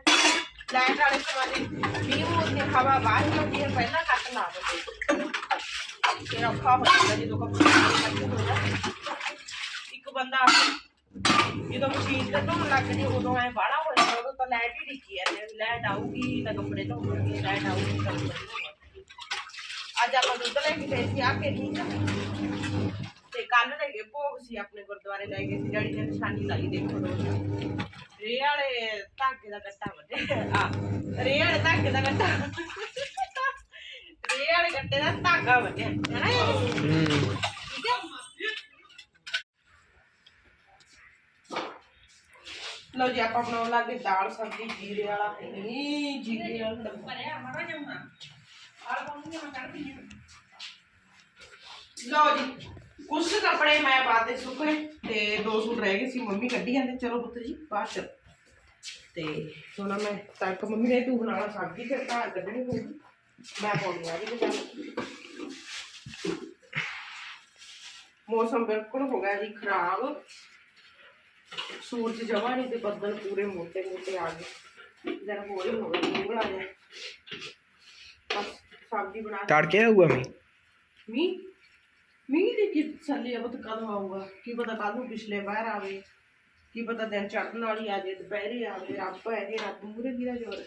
ਲਾਈਟ ਵਾਲੇ ਸਮਾਂ ਦੇ ਮੀਂਹ ਮੂੰਹ ਦੀ ਹਵਾ ਬਾਹਰ ਜਾਂਦੀ ਹੈ ਪਹਿਲਾਂ ਕੱਟ ਲਾ ਦਿੰਦੇ ਫਿਰ ਔਖਾ ਹੋ ਜਾਂਦਾ ਜਦੋਂ ਕੱਪੜੇ ਕੱਟ ਹੋ ਜਾਂਦਾ ਇੱਕ ਬੰਦਾ ਜਦੋਂ ਮਸ਼ੀਨ ਤੇ ਧੋਣ ਲੱਗ ਜੇ ਉਦੋਂ ਐ ਬਾਹਲਾ ਹੋ ਜਾਂਦਾ ਉਦੋਂ ਤਾਂ ਲਾਈਟ ਹੀ ਡਿੱਗੀ ਜਾਂਦੇ ਲਾਈਟ ਆਊਗੀ ਤਾਂ ਕੱਪੜੇ ਧੋਣਗੇ ਲਾਈਟ ਆਊਗੀ ਤਾਂ ਕੱਪੜੇ ਧੋਣਗੇ ਅੱਜ ਆਪਾਂ ਦੁੱਧ ਲੈ ਕੇ ਗਏ ਸੀ ਆ ਕੇ ਨਹੀਂ ਤੇ ਕੱਲ ਲੈ ਗਏ ਭੋਗ ਸੀ ਆਪਣੇ ਗੁਰਦੁਆਰੇ ਲੈ ਗਏ ਸੀ ਡੈਡੀ ਨੇ ਨਿਸ਼ਾਨੀ ਲਾਈ ਦੇਖੋ ਰੋਜ਼ ਰੇ ਵਾਲੇ ਧਾਗੇ ਦਾ ਗੱਟਾ ਵੱਡੇ। ਆ ਰੇ ਵਾਲੇ ਧਾਗੇ ਦਾ ਗੱਟਾ। ਰੇ ਵਾਲੇ ਗੱਟੇ ਦਾ ਧਾਗਾ ਵੱਡਿਆ ਹੈ ਨਾ ਇਹ? ਠੀਕ ਹੈ ਲਓ ਜੀ, ਆਪਾਂ ਬਣਾਉਣ ਲੱਗੇ ਦਾਲ, ਸਬਜ਼ੀ, ਜੀਰੇ ਵਾਲਾ। ਨਹੀਂ ਜੀਰੇ ਵਾਲਾ ਭਰਿਆ ਮਾਰਾ ਜਾਉਣਾ ਆਲ ਪਾਉਂਗੀ ਮੈਂ ਕਰਦੀ ਲਓ ਜੀ ਕੁਝ ਕੱਪੜੇ ਮੈਂ ਪਾਤੇ ਸੁੱਕਣੇ ਤੇ ਦੋ ਸੂਟ ਰਹਿ ਗਏ ਸੀ ਮੰਮੀ ਕੱਢੀ ਜਾਂਦੇ। ਚਲੋ ਪੁੱਤ ਜੀ ਬਾਅਦ ਚ ਤੇ ਹੁਣ ਮੈਂ ਤੜਕ ਮੰਮੀ ਨੇ ਤੂੰ ਬਣਾਣਾ ਸਬਜ਼ੀ ਫਿਰ ਘਰ ਕੱਢਣੀ ਹੋਊਗੀ ਮੈਂ ਪਾਉਣੀ ਆ ਵੀ ਚੱਲ ਮੌਸਮ ਬਿਲਕੁਲ ਹੋ ਗਿਆ ਜੀ ਖਰਾਬ। ਸੂਰਜ ਜਮਾ ਨਹੀਂ ਤੇ ਬੱਦਲ ਪੂਰੇ ਮੋਟੇ ਮੋਟੇ ਆ ਗਏ। ਜਰਾ ਹੋਰ ਹੀ ਹੋ ਗਿਆ ਨਿਕਲ ਆ ਜਾਏ ਬਸ ਸਬਜ਼ੀ ਬਣਾ ਤੜਕੇ ਆਊਗਾ ਮੈਂ ਮੀਂਹ? ਮੀਂਹ ਦੀ ਕੀ ਥੱਲੇ ਅਬਤ ਕਦੋਂ ਆਊਗਾ? ਕੀ ਪਤਾ ਕੱਲ ਨੂੰ ਪਿਛਲੇ ਬਾਹਰ ਆਵੇ। ਕੀ ਪਤਾ ਦਿਨ ਚੜ੍ਹਨ ਵਾਲੀ ਆ ਜੇ, ਦੁਪਹਿਰੇ ਆਵੇ, ਰੱਬ ਹੈ ਇਹ ਰੱਬ ਮੂਰੇ ਦੀ ਜੋਰ?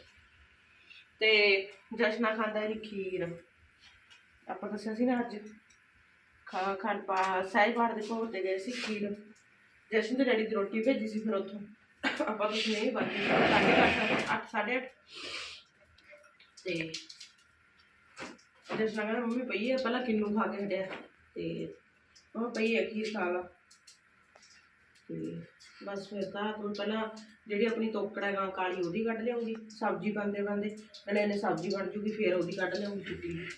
ਤੇ ਜਸ਼ਨਾ ਖਾਂਦਾ ਇਹਦੀ ਖੀਰ। ਆਪਾਂ ਦੱਸਿਆ ਸੀ ਨਾ ਅੱਜ, ਖਾ ਖਾਣ ਪਾ ਸਾਈਬਾਰ ਦੇ ਕੋਲ ਤੇ ਗਏ ਸੀ ਖੀਰ। ਜਸ਼ਨ ਦੇ ਡੈਡੀ ਦੀ ਰੋਟੀ ਭੇਜੀ ਸੀ ਫਿਰ ਉੱਥੋਂ। ਆਪਾਂ ਤੁਸੀਂ ਨਹੀਂ ਬਾਕੀ ਸਾਢੇ ਅੱਠ ਅੱਠ, ਸਾਢੇ ਅੱਠ। ਤੇ ਜਸ਼ਨ ਕਹਿੰਦਾ, ਮੰਮੀ ਪਈ ਹੈ ਪਹਿਲਾਂ ਕਿੰਨੂ ਖਾ ਕੇ ਹਟਿਆ? ਤੇ ਉਹ ਪਈ ਹੈ ਖੀਰ ਖਾ ਲਾ ਤੇ ਬਸ ਫਿਰ ਤਾਂ ਤੂੰ ਪਹਿਲਾਂ ਜਿਹੜੀ ਆਪਣੀ ਤੋਕੜਾ ਗਾਂ ਕਾਲੀ ਉਹਦੀ ਕੱਢ ਲਿਆਉਂਗੀ, ਸਬਜ਼ੀ ਪਾਉਂਦੇ ਪਾਉਂਦੇ। ਨਾਲੇ ਇਹਨੇ ਸਬਜ਼ੀ ਬਣ ਜੂਗੀ, ਫਿਰ ਉਹਦੀ ਕੱਢ ਲਿਆਉਂਗੀ ਚੁੱਟੀ। ਦੀ ਲੋ ਜੀ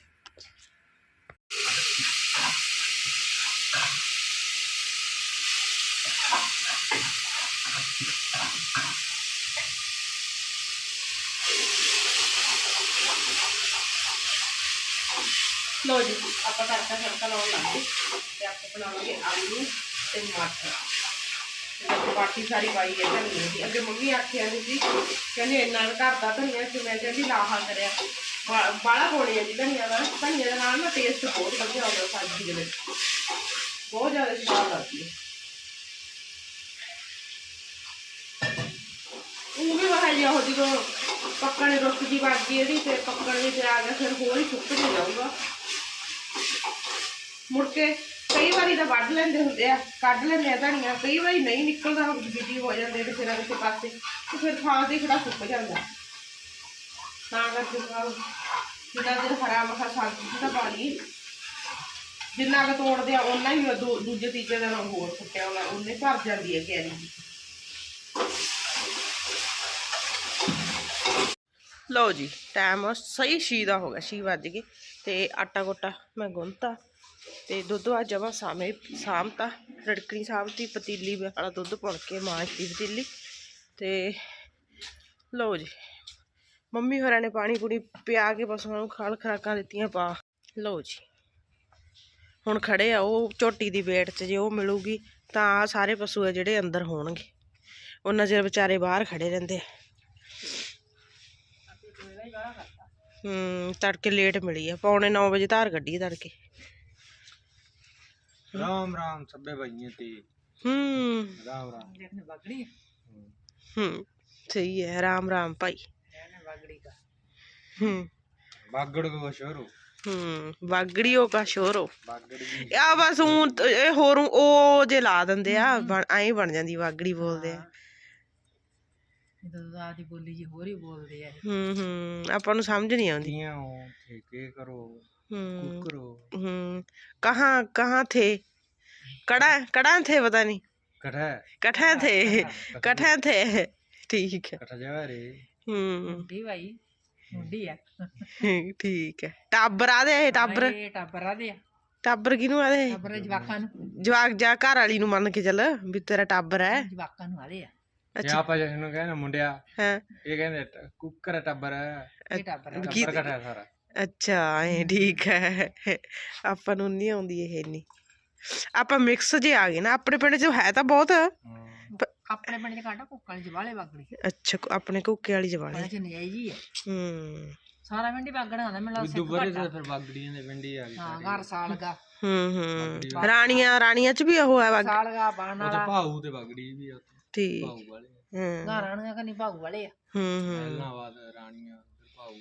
ਆਪਾਂ ਤੜਕਾ ਤੜਕਾ ਲਾਉਣ ਲੱਗੇ ਤੇ ਆਪਾਂ ਬਣਾਵਾਂਗੇ ਆਲੂ ਤੇ ਮਟਰ ਤੇ ਵਿੱਚ ਬਾਕੀ ਸਾਰੀ ਪਾਈ ਹੈ ਧਨੀਆ ਦੀ ਅੱਗੇ ਮੰਮੀ ਆਖਿਆ ਸੀ ਕਹਿੰਦੇ ਇੰਨਾ ਕੁ ਘਰ ਦਾ ਧਨੀਆ ਕਿ ਮੈਂ ਕਹਿੰਦੀ ਲਾਹਾ ਕਰਿਆ ਬਾਲਾ ਹੋਣੀ ਹੈ ਜੀ ਧਨੀਆ ਦਾ ਧਨੀਆ ਦੇ ਨਾਲ ਨਾ ਟੇਸਟ ਬਹੁਤ ਵਧੀਆ ਆਉਂਦਾ ਸਬਜ਼ੀ ਦੇ ਵਿੱਚ ਬਹੁਤ ਜ਼ਿਆਦਾ ਸਵਾਦ ਲੱਗਦੀ ਹੈ ਉਹ ਵੀ ਵਾਹ ਜੀ ਉਹ ਜਦੋਂ ਪੱਕਣ ਰੁੱਕ ਜੀ ਵੱਜਦੀ ਇਹਦੀ ਤੇ ਪੱਕਣ ਵੀ ਤੇ ਆ ਗਿਆ ਫਿਰ ਹੋਰ ਹੀ ਸੁੱਕ ਨਹੀਂ ਜਾਊਗਾ ਮੁੜ ਕੇ ਕਈ ਵਾਰੀ ਤਾਂ ਵੱਢ ਲੈਂਦੇ ਹੁੰਦੇ ਆ, ਕੱਢ ਲੈਂਦੇ ਆ ਧਨੀਆ, ਕਈ ਵਾਰੀ ਨਹੀਂ ਨਿਕਲਦਾ ਬਿਜ਼ੀ ਹੋ ਜਾਂਦੇ ਕਿਸੇ ਨਾ ਕਿਸੇ ਪਾਸੇ, ਤੇ ਫਿਰ ਥਾਂ ਤੇ ਖੜਾ ਸੁੱਕ ਜਾਂਦਾ। ਤਾਂ ਕਰਕੇ ਜਿੰਨਾ ਚਿਰ ਹਰਾ ਮਖਾ ਸਬਜ਼ੀ ਦਾ ਪਾਣੀ ਜਿੰਨਾ ਕੁ ਤੋੜਦੇ ਆ ਉਹਨਾਂ ਹੀ ਦੂ- ਦੂਜੇ ਤੀਜੇ ਦਿਨ ਹੋਰ ਸੁੱਕਿਆ ਉਹਨਾਂ ਉਹਨੇ ਭਰ ਜਾਂਦੀ ਹੈ ਕੈਰੀ। ਲਓ ਜੀ ਟਾਈਮ ਸਹੀ ਛੀ ਦਾ ਹੋ ਗਿਆ, ਛੀ ਵੱਜ ਗਏ ਤੇ ਆਟਾ ਗੋਟਾ ਮੈਂ ਗੁੰਨਤਾ। ਤੇ ਦੁੱਧ ਆ ਜਮਾ ਸਾਹਮਣੇ ਸਾਂਭਤਾ ਰੜਕਣੀ ਸਾਂਭਤੀ ਪਤੀਲੀ ਵਾਲਾ ਦੁੱਧ ਪੁਣ ਕੇ ਮਾਂਜਤੀ ਪਤੀਲੀ। ਤੇ ਲਓ ਜੀ, ਮੰਮੀ ਹੋਰਾਂ ਨੇ ਪਾਣੀ ਪੂਣੀ ਪਿਆ ਕੇ ਪਸ਼ੂਆਂ ਨੂੰ ਖਾਲ ਖਰਾਕਾਂ ਦਿੱਤੀਆਂ ਪਾ। ਲਓ ਜੀ, ਹੁਣ ਖੜੇ ਆ ਉਹ ਝੋਟੀ ਦੀ ਵੇਟ 'ਚ, ਜੇ ਉਹ ਮਿਲੂਗੀ ਤਾਂ ਆਹ ਸਾਰੇ ਪਸ਼ੂ ਆ ਜਿਹੜੇ ਅੰਦਰ ਹੋਣਗੇ। ਉਹਨਾਂ ਚਿਰ ਵਿਚਾਰੇ ਬਾਹਰ ਖੜੇ ਰਹਿੰਦੇ ਆ। ਹੂੰ, ਤੜਕੇ ਲੇਟ ਮਿਲੀ ਆ, ਪੌਣੇ 9 ਵਜੇ ਧਾਰ ਰਾਮ ਰਾਮ ਸਭੇ ਭਾਈਆਂ ਤੇ। ਹੂੰ। ਰਾਮ ਰਾਮ। ਹੂੰ ਸਹੀ ਹੈ ਰਾਮ ਰਾਮ ਭਾਈ। ਹੂੰ। ਬਾਗੜ ਕੋ ਸ਼ੋਰੂ ਹੂੰ। ਵਾਗੜੀ ਉਹ ਕਾ ਸ਼ੋਰੋ ਬਾਗੜੀ ਆ ਬਸ ਤ- ਇਹ ਹੋਰ ਉਹ ਜੇ ਲਾ ਦਿੰਦੇ ਆ ਬਣ- ਐਂ ਬਣ ਜਾਂਦੀ ਵਾਗੜੀ ਬੋਲਦੇ ਆ। ਜਦੋਂ ਆਦੀ ਬੋਲੀ ਜੀ ਹੋਰ ਹੀ ਬੋਲਦੇ ਆ ਇਹ। ਹੂੰ ਹੂੰ ਆਪਾਂ ਨੂੰ ਸਮਝ ਨਹੀਂ ਆਉਂਦੀ। ਉਹ ਠੇਕੇ ਕਰੋ। ਹੂੰ ਕਰੋ हम्म कहाँ कहाँ थे कड़ा कड़ा थे पता नहीं ਕਠਾ कठा थे कठा थे ठीक है ਕਠਾ ਜਗਾ ਰੇ हम्म ਮੁੰਡੀ ਭਾਈ ਮੁੰਡੀ ਆ ठीक है टाबर आदे ਇਹ ਟੱਬਰ ਇਹ ਟੱਬਰਾਂ ਦੇ ਆ ਟੱਬਰ ਕਿਹਨੂੰ ਆਦੇ ਟੱਬਰ ਜਵਾਕਾਂ ਨੂੰ ਜਵਾਕ ਜਾ ਘਰ ਵਾਲੀ ਨੂੰ ਮੰਨ ਕੇ ਚੱਲ ਵੀ ਤੇਰਾ ਟੱਬਰ ਹੈ ਜਵਾਕਾਂ ਨੂੰ ਆਦੇ ਆ ਜੇ ਆਪਾਂ ਜਸ਼ਨ ਨੂੰ ਕਹਿੰਦੇ ਮੁੰਡਿਆ ਹਾਂ ਇਹ ਕਹਿੰਦੇ ਟ- ਕੁੱਕਰ ਟੱਬਰ ਹੈ ਇਹ ਟੱਬਰ ਆ। ਕੀ- ਟੱਬਰ ਕਠਾ ਸਾਰਾ ਅੱਛਾ ਇਹ ਠੀਕ ਹੈ। ਆਪਾਂ ਨੂੰ ਨਹੀਂ ਆਉਂਦੀ ਇਹ ਨਹੀਂ ਆਪਾਂ ਮਿਕਸ ਜੇ ਆ ਗਏ ਨਾ ਆਪਣੇ ਪਿੰਡ 'ਚ ਹੈ ਤਾਂ ਬਹੁਤ। ਆਪਣੇ ਪਿੰਡ ਚ ਕਾਟਾ ਕੁੱਕਾਂ ਚ ਵਾਲੇ ਬਾਗੜੀ। ਅੱਛਾ ਆਪਣੇ ਕੁੱਕੇ ਵਾਲੀ ਜਵਾਲੇ। ਚ ਨਜਾਇਜ਼ ਹੀ ਆ ਹੂੰ। ਸਾਰਾ ਪਿੰਡ ਹੀ ਬਾਗਣਾ ਹੁੰਦਾ ਮੈਨੂੰ ਲੱਗਦਾ ਉਦੋਂ ਸਿੱਖ ਬਾਰੇ ਘੱਟ। ਆ। ਤਾਂ ਫਿਰ ਬਾਗੜੀਆਂ ਦੇ ਪਿੰਡੀ ਆ ਗਈ ਹਾਂ ਘਰ ਸਾਲਗਾ। ਹੂੰ ਹੂੰ। ਰਾਣੀਆਂ ਰਾਣੀਆਂ 'ਚ ਵੀ ਉਹ ਹੈ ਵਗ ਸਾਲਗਾ ਬਾਣ ਉਹ ਤਾਂ ਭਾਊ ਤੇ ਬਾਗੜੀ ਵੀ ਆ ਠੀਕ। ਭਾਊ ਵਾਲੇ ਹੂੰ। ਘਰ ਆਣੀਆਂ ਕਨੀ ਭਾਊ ਵਾਲੇ ਆ। ਹੂੰ ਹੂੰ। ਰਾਣੀਆਂ ਫਿਰ ਭਾਊ।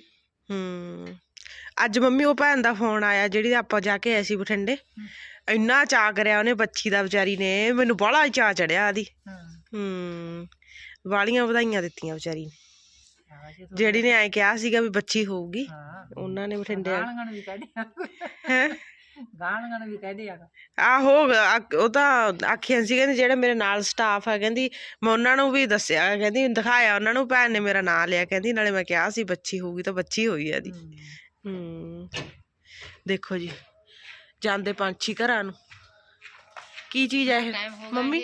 ਹੂੰ। ਅੱਜ ਮੰਮੀ ਉਹ ਭੈਣ ਦਾ ਫੋਨ ਆਇਆ ਜਿਹੜੀ ਆਪਾਂ ਜਾ ਕੇ ਆਏ ਸੀ ਬਠਿੰਡੇ। ਇੰਨਾ ਚਾਅ ਕਰਿਆ ਉਹਨੇ ਬੱਚੀ ਦਾ ਵਿਚਾਰੀ ਨੇ ਮੈਨੂੰ ਬੜਾ ਚਾਅ ਚੜਿਆ ਆਦੀ। ਹਾਂ। ਵਾਲੀਆਂ ਵਧਾਈਆਂ ਦਿੱਤੀਆਂ ਵਿਚਾਰੀ ਨੇ। ਜਿਹੜੀ ਨੇ ਐ ਕਿਹਾ ਸੀਗਾ ਵੀ ਬੱਚੀ ਹੋਊਗੀ ਉਹਨਾਂ ਨੇ ਬਠਿੰਡੇ ਵੀ ਆ ਹੈ? ਗਾਣਾਂ ਨੂੰ ਵੀ ਕਹਦੇ ਆ ਆਹੋ ਉਹ ਤਾਂ ਆਖਿਆ ਸੀ ਕਹਿੰਦੀ ਜਿਹੜੇ ਮੇਰੇ ਨਾਲ ਸਟਾਫ ਆ ਕਹਿੰਦੀ ਮੈਂ ਉਹਨਾਂ ਨੂੰ ਵੀ ਦੱਸਿਆ ਕਹਿੰਦੀ ਦਿਖਾਇਆ ਉਹਨਾਂ ਨੂੰ ਭੈਣ ਨੇ ਮੇਰਾ ਨਾਂ ਲਿਆ ਕਹਿੰਦੀ ਨਾਲੇ ਮੈਂ ਕਿਹਾ ਸੀ ਬੱਚੀ ਹੋਊਗੀ ਤਾਂ ਬੱਚੀ ਹੋਈ ਆ ਦੀ। ਹੂੰ। ਦੇਖੋ ਜੀ ਜਾਂਦੇ ਪੰਛੀ ਘਰਾਂ ਨੂੰ। ਕੀ ਚੀਜ਼ ਹੈ ਇਹ? ਮੰਮੀ?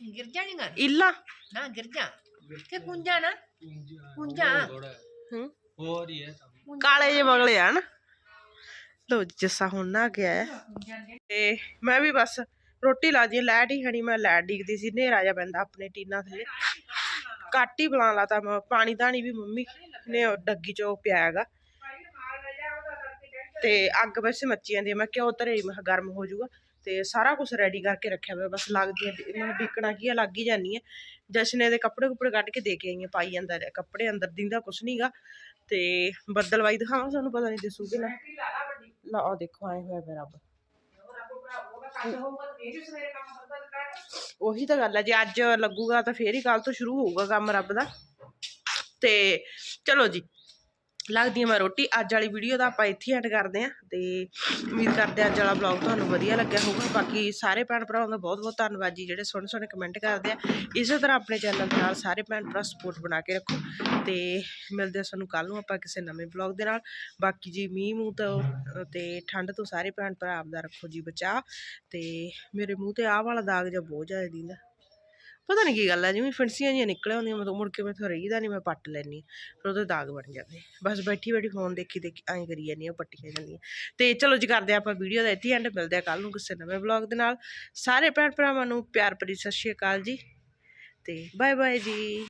ਗਿਰ ਜਾਣੀਆਂ ਇੱਲਾ। ਨਾ ਗਿਰ ਜਾ ਕਿ ਕੁੰਜਾ ਨਾ? ਕੁੰਜਾ। ਹੂੰ। ਹੋਰ ਹੀ ਹੈ ਕਾਲੇ ਜੇ ਬਗਲੇ ਆ ਨਾ। ਲੋ ਜੱਸਾ ਹੁਣ ਨਾ ਗਿਆ ਹੈ ਤੇ ਮੈਂ ਵੀ ਬਸ ਰੋਟੀ ਲਾ ਦੀ ਲੈਟ ਹੀ ਖੜੀ ਮੈਂ ਲੈਟ ਡਿੱਗਦੀ ਸੀ ਹਨੇਰਾ ਜਾ ਪੈਂਦਾ ਆਪਣੇ ਟੀਨਾ ਥੱਲੇ। ਕੱਟ ਹੀ ਬਣਾ ਲਾਤਾ ਮੈਂ ਪਾਣੀ ਧਾਣੀ ਵੀ ਮੰਮੀ ਨੇ ਡੱਗੀ ਚੋਂ ਪਿਆ ਹੈਗਾ। ਤੇ ਅੱਗ ਵੈਸੇ ਮੱਚੀ ਜਾਂਦੀ ਮੈਂ ਕਿਹਾ ਉਤਰੇ ਮੈਂ ਗਰਮ ਹੋ ਜਾਊਗਾ। ਤੇ ਸਾਰਾ ਕੁਝ ਰੈਡੀ ਕਰਕੇ ਰੱਖਿਆ ਹੋਇਆ, ਬਸ ਲੱਗਦੀ ਹੈ ਮੈਂ ਵਿਕਣਾ ਕੀ ਆ, ਲੱਗ ਹੀ ਜਾਨੀ ਹੈ ਜਸ਼ਨੇ ਦੇ ਕੱਪੜੇ ਕੁਪੜੇ ਕੱਢ ਕੇ ਦੇ ਕੇ ਆਈ ਪਾਈ ਜਾਂਦਾ ਰਿਹਾ ਕੱਪੜੇ ਅੰਦਰ ਦਿੰਦਾ ਕੁਝ ਨਹੀਂਗਾ ਤੇ ਬੱਦਲਵਾਈ ਦਿਖਾਵਾਂ ਸਾਨੂੰ ਪਤਾ ਨਹੀਂ ਦਿਸੂਗੀ ਨਾ। ਲਾ ਆ ਦੇਖੋ, ਆਏ ਹੋਇਆ ਮੇਰਾ ਰੱਬ। ਉਹੀ ਤਾਂ ਗੱਲ ਹੈ ਜੇ ਅੱਜ ਲੱਗੂਗਾ ਤਾਂ ਫੇਰ ਹੀ ਕੱਲ ਤੋਂ ਸ਼ੁਰੂ ਹੋਊਗਾ ਕੰਮ ਰੱਬ ਦਾ। ਤੇ ਚਲੋ ਜੀ ਲੱਗਦੀ ਹੈ ਮੈਂ ਰੋਟੀ। ਅੱਜ ਵਾਲੀ ਵੀਡੀਓ ਦਾ ਆਪਾਂ ਇੱਥੇ ਐਡ ਕਰਦੇ ਆਂ ਤੇ ਉਮੀਦ ਕਰਦੇ ਹਾਂ ਅੱਜ ਵਾਲਾ ਵਲੌਗ ਤੁਹਾਨੂੰ ਵਧੀਆ ਲੱਗਿਆ ਹੋਊਗਾ। ਬਾਕੀ ਸਾਰੇ ਭੈਣ ਭਰਾਵਾਂ ਦਾ ਬਹੁਤ ਬਹੁਤ ਧੰਨਵਾਦ ਜੀ, ਜਿਹੜੇ ਸੋਹਣੇ ਸੋਹਣੇ ਕਮੈਂਟ ਕਰਦੇ ਆ। ਇਸੇ ਤਰ੍ਹਾਂ ਆਪਣੇ ਚੈਨਲ ਦੇ ਨਾਲ ਸਾਰੇ ਭੈਣ ਭਰਾ ਸਪੋਰਟ ਬਣਾ ਕੇ ਰੱਖੋ ਤੇ ਮਿਲਦੇ ਆ ਸਾਨੂੰ ਕੱਲ ਨੂੰ ਆਪਾਂ ਕਿਸੇ ਨਵੇਂ ਵਲੌਗ ਦੇ ਨਾਲ। ਬਾਕੀ ਜੀ, ਮੀਂਹ ਮੂੰਹ ਤੋਂ ਤੇ ਠੰਡ ਤੋਂ ਸਾਰੇ ਭੈਣ ਭਰਾ ਆਪਦਾ ਰੱਖੋ ਜੀ ਬਚਾ ਤੇ ਮੇਰੇ ਮੂੰਹ ਤੇ ਆਹ ਵਾਲਾ ਦਾਗ ਜਿਹਾ ਬਹੁਤ ਜ਼ਿਆਦਾ ਦਿੰਦਾ। ਪਤਾ ਨਹੀਂ ਕੀ ਗੱਲ ਹੈ ਜਿਵੇਂ ਫਿੰਸੀਆਂ ਜਿਹੀਆਂ ਨਿਕਲਿਆ ਹੁੰਦੀਆਂ, ਮੈਂ ਮੁੜ ਕੇ ਮੈਥੋਂ ਰਹੀਦਾ ਨਹੀਂ ਮੈਂ ਪੱਟ ਲੈਣੀ ਫਿਰ ਉਹਦੇ ਦਾਗ ਬਣ ਜਾਂਦੇ ਬਸ ਬੈਠੀ ਬੈਠੀ ਫੋਨ ਦੇਖੀ ਦੇਖੀ ਐਂ ਕਰੀ ਜਾਂਦੀ ਆ ਪੱਟੀਆਂ ਜਾਂਦੀਆਂ। ਤੇ ਚਲੋ ਜੀ ਕਰਦੇ ਹਾਂ ਆਪਾਂ ਵੀਡੀਓ ਦਾ ਇੱਥੇ ਐਂਡ ਮਿਲਦੇ ਆ ਕੱਲ ਨੂੰ ਕਿਸੇ ਨਵੇਂ ਵਲੌਗ ਦੇ ਨਾਲ। ਸਾਰੇ ਭੈਣ ਭਰਾਵਾਂ ਨੂੰ ਪਿਆਰ ਭਰੀ ਸਤਿ ਸ਼੍ਰੀ ਅਕਾਲ ਜੀ, ਤੇ ਬਾਏ ਬਾਏ ਜੀ।